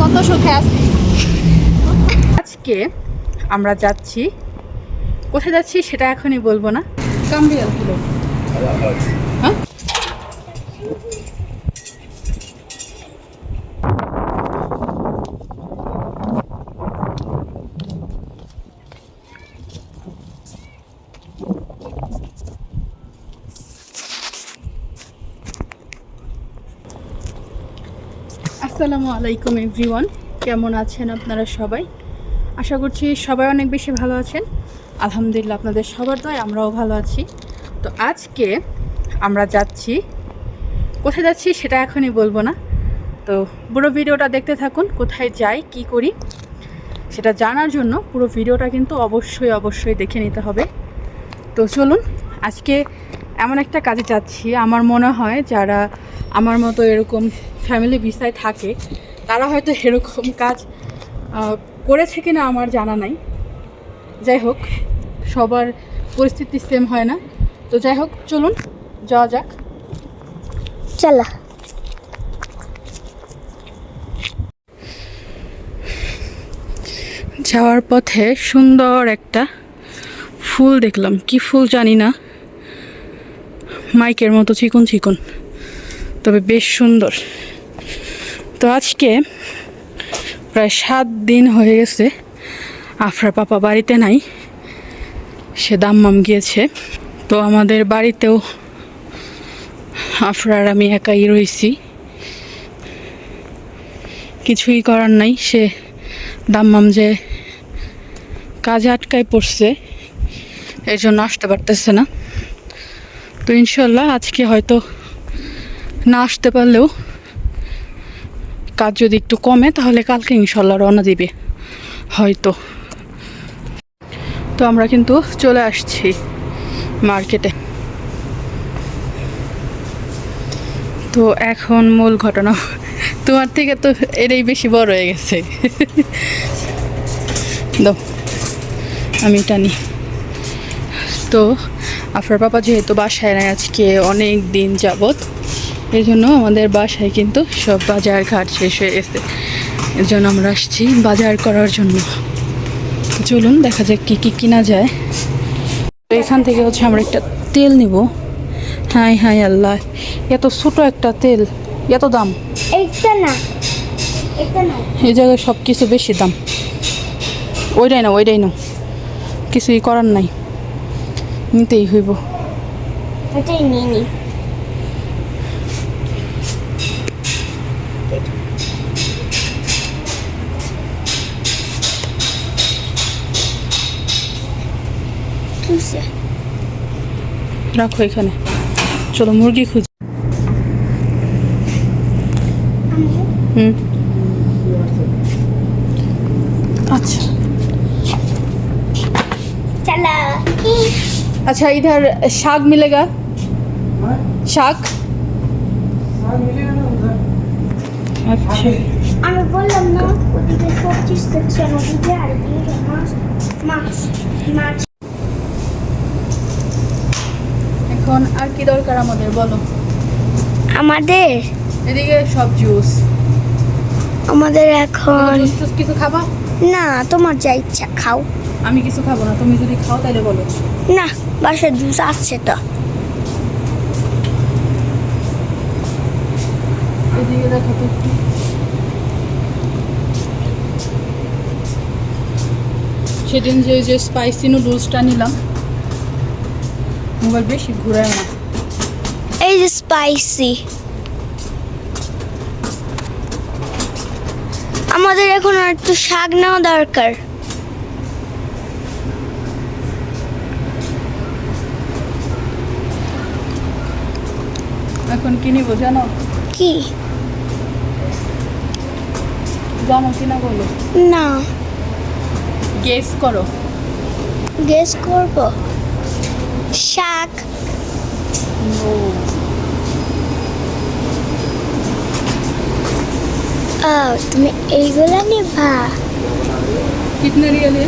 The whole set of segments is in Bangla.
কত সুখে আছি। আজকে আমরা যাচ্ছি কোথায় যাচ্ছি সেটা এখনই বলব না। কামবিয়াল আসসালামু আলাইকুম এভরিওয়ান। কেমন আছেন আপনারা সবাই? আশা করছি সবাই অনেক বেশি ভালো আছেন। আলহামদুলিল্লাহ, আপনাদের সবার দয় আমরাও ভালো আছি। তো আজকে আমরা যাচ্ছি। কোথায় যাচ্ছি সেটা এখনই বলব না। তো পুরো ভিডিওটা দেখতে থাকুন, কোথায় যাই, কি করি, সেটা জানার জন্য পুরো ভিডিওটা কিন্তু অবশ্যই অবশ্যই দেখে নিতে হবে। তো চলুন আজকে এমন একটা কাজে যাচ্ছি আমার মনে হয় যারা আমার মতো এরকম ফ্যামিলি ভিসায় থাকে তারা হয়তো এরকম কাজ করেছে কিনা আমার জানা নাই। যাই হোক সবার পরিস্থিতি সেম হয় না। তো যাই হোক চলুন যাওয়া যাক। চলা। যাওয়ার পথে সুন্দর একটা ফুল দেখলাম। কি ফুল জানি না। মাইকের মতো চিকন চিকন, তবে বেশ সুন্দর। তো আজকে প্রায় সাত দিন হয়ে গেছে আফরা পাপা বাড়িতে নাই, সে দাম্মাম গিয়েছে। তো আমাদের বাড়িতেও আফরার আমি একাই রয়েছি। কিছুই করার নাই, সে দাম্মাম যে কাজে আটকায় পড়ছে, এর জন্য আসতে পারতেছে না। তো ইনশাল্লাহ আজকে হয়তো না আসতে পারলেও কাজ যদি একটু কমে, তাহলে কালকে ইনশাল্লাহ রওনা দিবে, হয়তো। তো আমরা কিন্তু চলে আসছি মার্কেটে। তো এখন মূল ঘটনা, তোমার থেকে তো এটাই বেশি বড় হয়ে গেছে। দাও, আমি টানি তো আফরার পাপা যেহেতু বাসায় নাই আজকে অনেক দিন যাবত এই জন্য আমাদের বাসায় কিন্তু সব বাজার ঘাট শেষ হয়ে গেছে। এর জন্য আমরা আসছি বাজার করার জন্য। তো চলুন দেখা যাক কী কী কিনা যায়। তো এখান থেকে হচ্ছে আমরা একটা তেল নিব। হাই হাই আল্লাহ এত ছোটো একটা তেল এত দাম। না এই জায়গায় সব কিছু বেশি দাম। ওইটাই না ওইটাই না কিছুই করার নাই। নিতেই হইব এটাই নিয়ে নি তুসে রাখো এখানে চলো মুরগি খুঁজ হুম আচ্ছা চলা अच्छा इधर शाक मिलेगा शाक अच्छा আমি বললাম না ওদিকে সবজি সেকশন ওদিকে আর এদিকে মাছ মাছ মাছ এখন আর কি দরকার আমাদের বলো আমাদের এদিকে সব জুস আমাদের এখন জুস টুস কিছু খাবা না তোমার যা ইচ্ছা খাও আমি কিছু খাব না তুমি যদি খাও তাহলে বলো। না বাসায় জুস আছে তো। এদিকে দেখো তো একটু। সেদিন যে ওই যে স্পাইসি নুডলসটা নিলাম মোবাইল বেশি ঘুরায় না। এই যে স্পাইসি আমাদের এখন আর একটু শাক নেওয়া দরকার। এখন কি নিবো জানো কি জানো কি না বলো না গেস করো গেস করব শাক ও তুমি এইগুলা নেবা कितने रियल है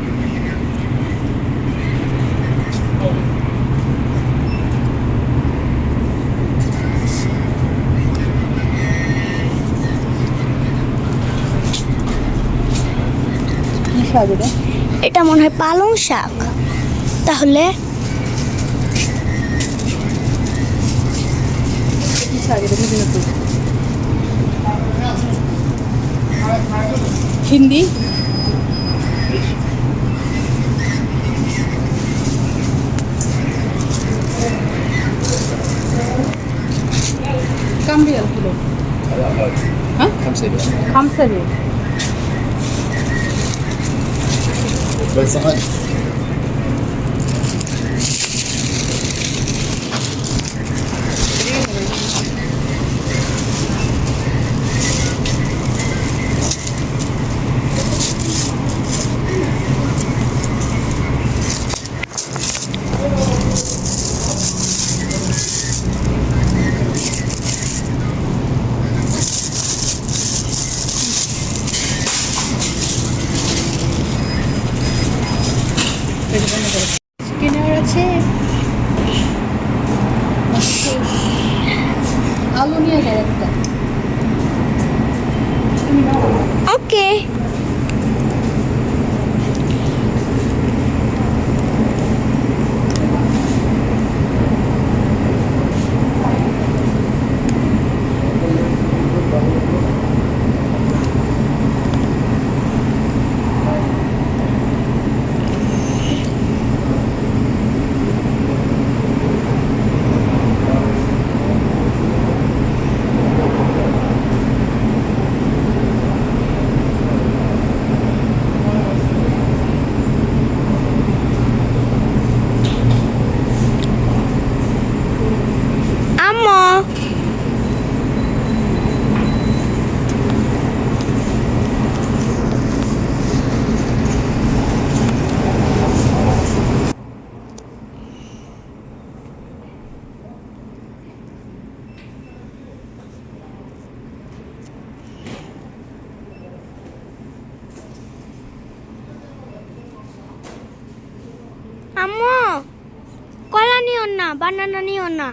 এটা এটা মনে হয় পালং শাক। তাহলে হিন্দি? কামরিয়াল কিলো হ্যাঁ? খামসারি খামসারি Balsakan. নাও। ওকে আম্মা আম্মু কলা নিও না বানানা নিও না।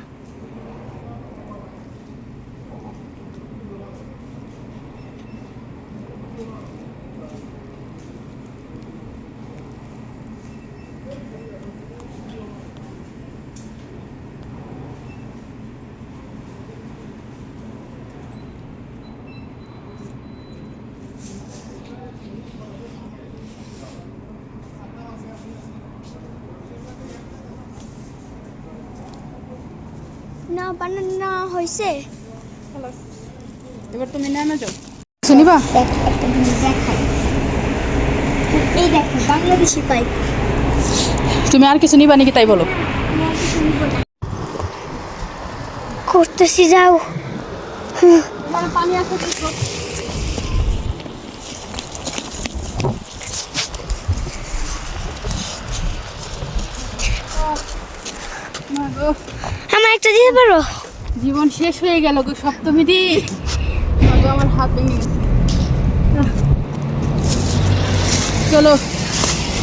বানানা হয়েছে। এবার তুমি নেমে যাও। শুনিবা? একটা জিনিস দেখাই এই দেখো বাংলাদেশি পাইপ তুমি আর কিছু নিবা নাকি তাই বলো? করতেছি যাও। পানি আছে আমার একটা দিতে পারো? জীবন শেষ হয়ে গেল গো সপ্তমী দি আমার হাত ভেঙে গেছে। চলো,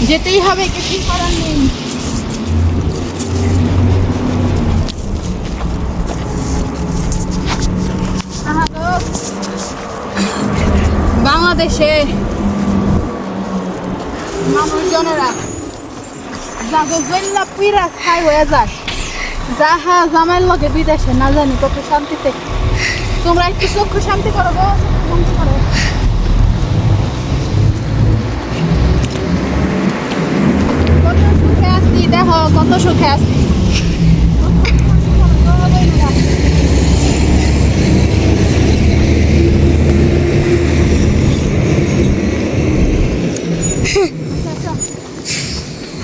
যেতেই হবে, কিছুই করার নেই। বাংলাদেশে মানুষজনেরা জাগো জল্লা পিরা খাই হয়ে যায়। যাহা জামাইয়ের লগে বিদেশে না জানি কত শান্তিতে। তোমরা একটু চক্ষু শান্তি করো গো কত সুখে আসছি দেখো কত সুখে আসছি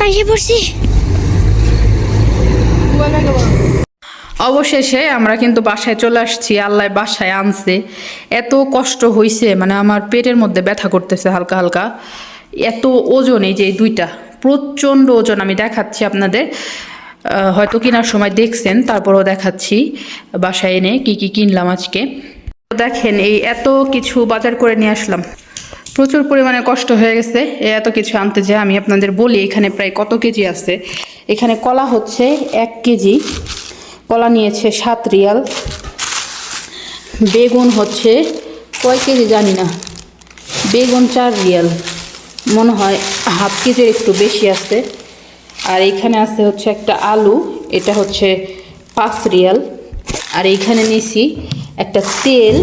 এসে পড়ছি। অবশেষে আমরা কিন্তু বাসায় চলে আসছি, আল্লাহ বাসায় আনছে। এত কষ্ট হয়েছে মানে আমার পেটের মধ্যে ব্যথা করতেছে হালকা হালকা। এত ওজন এই যে দুইটা, প্রচণ্ড ওজন আমি দেখাচ্ছি আপনাদের। হয়তো কেনার সময় দেখছেন, তারপরও দেখাচ্ছি বাসায় এনে কি কি কিনলাম আজকে। দেখেন এই এত কিছু বাজার করে নিয়ে আসলাম। প্রচুর পরিমাণে কষ্ট হয়ে গেছে। এত কিছু আনতে যে আমি আপনাদের বলি, এখানে প্রায় কত কেজি আছে? এখানে কলা হচ্ছে এক কেজি। কলা নিয়েছে সাত রিয়াল। বেগুন হচ্ছে কয় কেজি জানি না। বেগুন চার রিয়াল। মনে হয় হাফ কেজির একটু বেশি আছে। আর এইখানে আছে হচ্ছে একটা আলু, এটা হচ্ছে পাঁচ রিয়াল। আর এইখানে নিছি একটা তেল।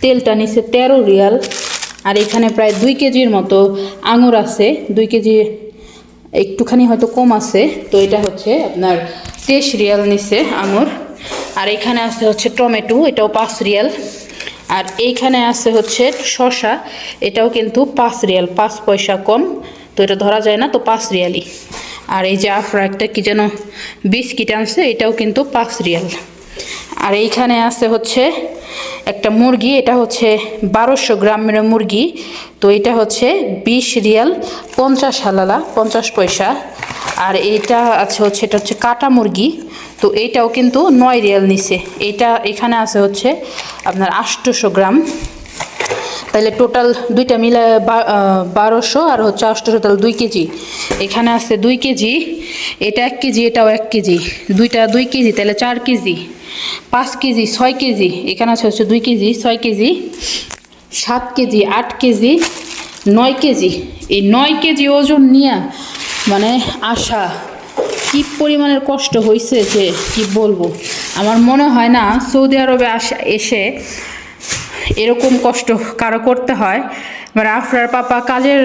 তেলটা নিছে তেরো রিয়াল। আর এখানে প্রায় দুই কেজির মতো আঙুর আছে। দুই কেজি একটুখানি হয়তো কম আছে। তো এটা হচ্ছে আপনার তেইশ রিয়াল নিছে আঙুর। আর এখানে আছে হচ্ছে টমেটো, এটাও পাঁচ রিয়াল। আর এইখানে আছে হচ্ছে শশা এটাও কিন্তু পাঁচ রিয়াল, পাঁচ পয়সা কম। তো এটা ধরা যায় না, তো পাঁচ রিয়ালই। আর এই যে আফরা একটা কি যেন বিস্কিট আনছে, এটাও কিন্তু পাঁচ রিয়াল। আর এইখানে আছে হচ্ছে একটা মুরগি, এটা হচ্ছে বারোশো গ্রামের মুরগি। তো এটা হচ্ছে বিশ রিয়াল পঞ্চাশ হালালা, পঞ্চাশ পয়সা। আর এইটা আছে হচ্ছে, এটা হচ্ছে কাটা মুরগি। তো এইটাও কিন্তু নয় রিয়াল নিছে। এইটা এখানে আছে হচ্ছে আপনার আটশোশো গ্রাম। তাহলে টোটাল দুইটা মিলে বারোশো আর হচ্ছে আটশোশো তাহলে দুই কেজি। এখানে আছে দুই কেজি, এটা এক কেজি, এটাও এক কেজি। দুইটা দুই কেজি তাহলে চার কেজি। পাঁচ কেজি, ছয় কেজি, এখানে আছে হচ্ছে দুই কেজি, ছয় কেজি, সাত কেজি, আট কেজি, নয় কেজি। এই নয় কেজি ওজন নিয়ে মানে আশা, কি পরিমাণের কষ্ট হয়েছে যে কি বলব? আমার মনে হয় না সৌদি আরবে আসা, এসে এরকম কষ্ট কারও করতে হয়। মানে আফরার পাপা কাজের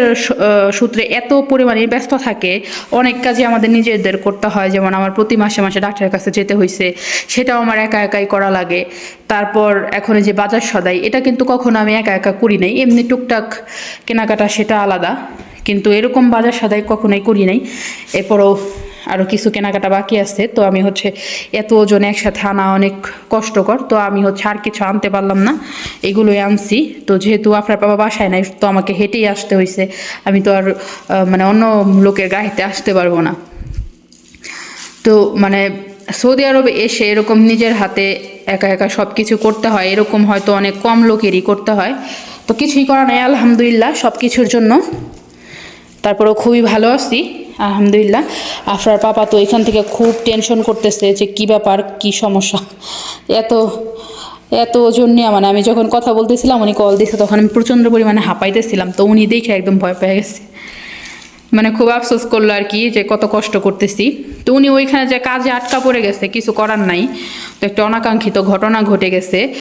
সূত্রে এত পরিমাণে ব্যস্ত থাকে, অনেক কাজই আমাদের নিজেদের করতে হয়, যেমন আমার প্রতি মাসে মাসে ডাক্তারের কাছে যেতে হয়েছে সেটাও আমার একা একাই করা লাগে। তারপর এখন যে বাজার সদাই, এটা কিন্তু কখনো আমি একা একা করি নাই, এমনি টুকটাক কেনাকাটা সেটা আলাদা, কিন্তু এরকম বাজার সদাই কখনোই করি নাই। এরপরও আরও কিছু কেনাকাটা বাকি আছে, তো আমি হচ্ছে এত ওজন একসাথে আনা অনেক কষ্টকর, তো আমি হচ্ছে আর কিছু আনতে পারলাম না, এগুলোই আনছি। তো যেহেতু আপনার বাবা বাসায় নাই, তো আমাকে হেঁটেই আসতে হয়েছে আমি তো আর মানে অন্য লোকের গাড়িতে আসতে পারব না। তো মানে সৌদি আরবে এসে এরকম নিজের হাতে একা একা সব কিছু করতে হয়, এরকম হয়তো অনেক কম লোকেরই করতে হয়, তো কিছুই করা নাই, আলহামদুলিল্লাহ সব কিছুর জন্য। তারপরেও খুবই ভালো আছি। আলহামদুলিল্লাহ। আফরার পাপা তো এখান থেকে খুব টেনশন করতেছে যে কী ব্যাপার, কী সমস্যা। এত এত ওজন নিয়ে মানে আমি যখন কথা বলতেছিলাম, উনি কল দিছে, তখন আমি প্রচণ্ড পরিমাণে হাঁপাইতেছিলাম, তো উনি দেখে একদম ভয় পেয়ে গেছে। মানে খুব আফসোস করল আর কি, যে কত কষ্ট করতেছি। তো উনি ওইখানে যে কাজে আটকা পড়ে গেছে, কিছু করার নাই। তো একটা অনাকাঙ্ক্ষিত ঘটনা ঘটে গেছে।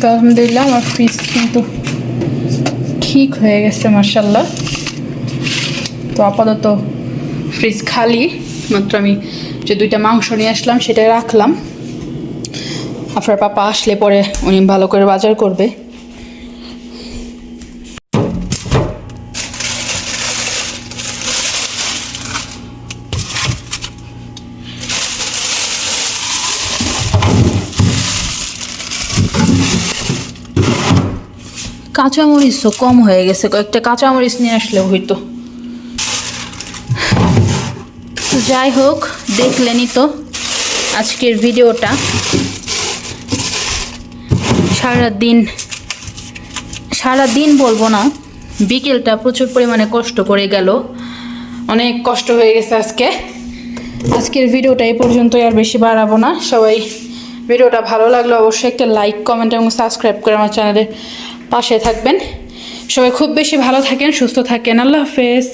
তো আলহামদুলিল্লাহ, আমার ফ্রিজ কিন্তু ঠিক হয়ে গেছে মার্শাল্লাহ তো আপাতত ফ্রিজ খালি, মাত্র আমি যে দুইটা মাংস নিয়ে আসলাম সেটা রাখলাম। আপনার পাপা আসলে পরে উনি ভালো করে বাজার করবে। কাঁচামরিচ তো কম হয়ে গেছে, কয়েকটা কাঁচামরিচ নিয়ে আসলেও হইতো। যাই হোক, দেখলেনই তো আজকের ভিডিওটা। সারা দিন সারা দিন বলব না, বিকেলটা প্রচুর পরিমাণে কষ্ট করে গেল। অনেক কষ্ট হয়ে গেছে আজকে। আজকের ভিডিওটা এই পর্যন্তই, আর বেশি বাড়াবো না। সবাই ভিডিওটা ভালো লাগলে অবশ্যই একটা লাইক, কমেন্ট এবং সাবস্ক্রাইব করে আমার চ্যানেলের পাশে থাকবেন। সবাই খুব বেশি ভালো থাকেন সুস্থ থাকেন। আল্লাহ হাফেজ।